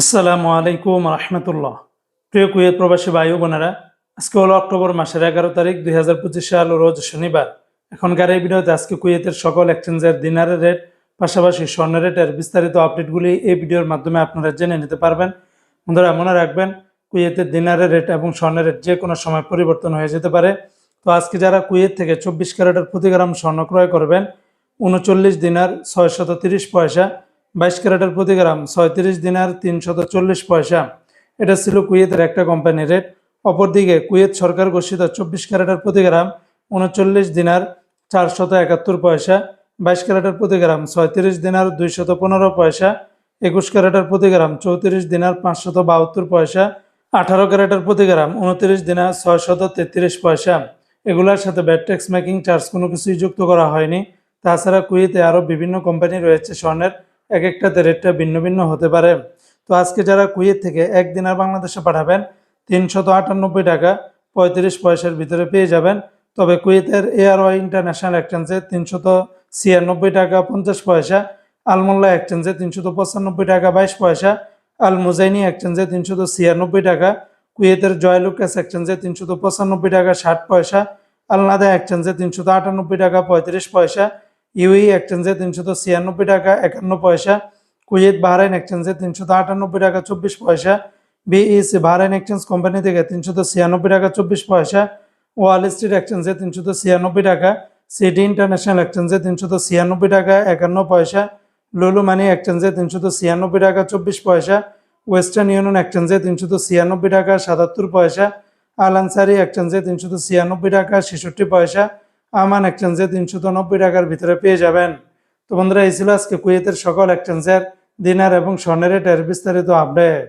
আসসালামু আলাইকুম রহমতুল্লাহ। প্রিয় কুয়েত প্রবাসী ভাই বোনেরা, আজকে হলো অক্টোবর মাসের এগারো তারিখ দুই হাজার পঁচিশ সাল রোজ শনিবার। এখনকার এই ভিডিওতে আজকে কুয়েতের সকল এক্সচেঞ্জের দিনারের রেট, পাশাপাশি স্বর্ণ রেটের বিস্তারিত আপডেটগুলি এই ভিডিওর মাধ্যমে আপনারা জেনে নিতে পারবেন। বন্ধুরা, মনে রাখবেন, কুয়েতের দিনারের রেট এবং স্বর্ণের রেট যে কোনো সময় পরিবর্তন হয়ে যেতে পারে। তো আজকে যারা কুয়েত থেকে চব্বিশ ক্যারেটের প্রতি গ্রাম স্বর্ণ ক্রয় করবেন, উনচল্লিশ দিনার ছয়শত তিরিশ পয়সা বাইশ ক্যারেটের প্রতি গ্রাম ছয়ত্রিশ দিনার তিনশত চল্লিশ পয়সা। এটা ছিল কুয়েতের একটা কোম্পানির রেট। অপরদিকে কুয়েত সরকার ঘোষিত চব্বিশ ক্যারেটের প্রতি গ্রাম উনচল্লিশ দিনার চারশত একাত্তর পয়সা। বাইশ ক্যারেটের প্রতি গ্রাম ছয়ত্রিশ দিনার দুইশত পনেরো পয়সা। একুশ ক্যারেটের প্রতি গ্রাম চৌত্রিশ দিনার পাঁচশত বাহাত্তর পয়সা। আঠারো ক্যারেটের প্রতি গ্রাম উনত্রিশ দিনার ছয়শত তেত্রিশ পয়সা। এগুলোর সাথে ব্যাট ট্যাক্স মেকিং চার্জ কোনো কিছুই যুক্ত করা হয়নি। তাছাড়া কুয়েতে আরও বিভিন্ন কোম্পানি রয়েছে স্বর্ণের। এক একটাতে রেটটা ভিন্ন ভিন্ন হতে পারে। তো আজকে যারা কুয়েত থেকে একদিন আর বাংলাদেশে পাঠাবেন, তিনশত আটানব্বই টাকা পঁয়ত্রিশ পয়সার ভিতরে পেয়ে যাবেন। তবে কুয়েতের এআরওয়াই ইন্টারন্যাশনাল এক্সচেঞ্জে তিনশত ছিয়ানব্বই টাকা পঞ্চাশ পয়সা, আলমোল্লা এক্সচেঞ্জে তিনশত পঁচানব্বই টাকা বাইশ পয়সা আল মুজাইনি এক্সচেঞ্জে তিনশত ছিয়ানব্বই টাকা, কুয়েতের জয়লুকাস এক্সচেঞ্জে তিনশত পঁচানব্বই টাকা ষাট পয়সা, আলনাদা এক্সচেঞ্জে তিনশত আটানব্বই টাকা পঁয়ত্রিশ পয়সা ইউই এক্সচেঞ্জে তিনশত ছিয়ানব্বই টাকা, একান্ন পয়সা। কুয়েত বাহরাইন এক্সচেঞ্জে তিনশত আটানব্বই টাকা, চব্বিশ পয়সা। বিইসি বাহরাইন এক্সচেঞ্জ কোম্পানি থেকে তিনশত ছিয়ানব্বই টাকা, চব্বিশ পয়সা। ওয়াল স্ট্রিট এক্সচেঞ্জে তিনশত ছিয়ানব্বই টাকা। সিটি ইন্টারন্যাশনাল এক্সচেঞ্জে তিনশত ছিয়ানব্বই টাকা, একান্ন পয়সা। লুলু মানি এক্সচেঞ্জে তিনশত ছিয়ানব্বই টাকা, চব্বিশ পয়সা। ওয়েস্টার্ন ইউনিয়ন এক্সচেঞ্জে তিনশত ছিয়ানব্বই টাকা, সাতাত্তর পয়সা। আল আনসারি এক্সচেঞ্জে তিনশত ছিয়ানব্বই টাকা, ছেষট্টি পয়সা। আমান এক্সচেঞ্জে তিনশো নব্বই টাকার ভিতরে পেয়ে যাবেন। তো বন্ধুরা, এই ছিল আজকে কুয়েতের সকল এক্সচেঞ্জের দিনার এবং স্বর্ণের রেটের বিস্তারিত আপডেট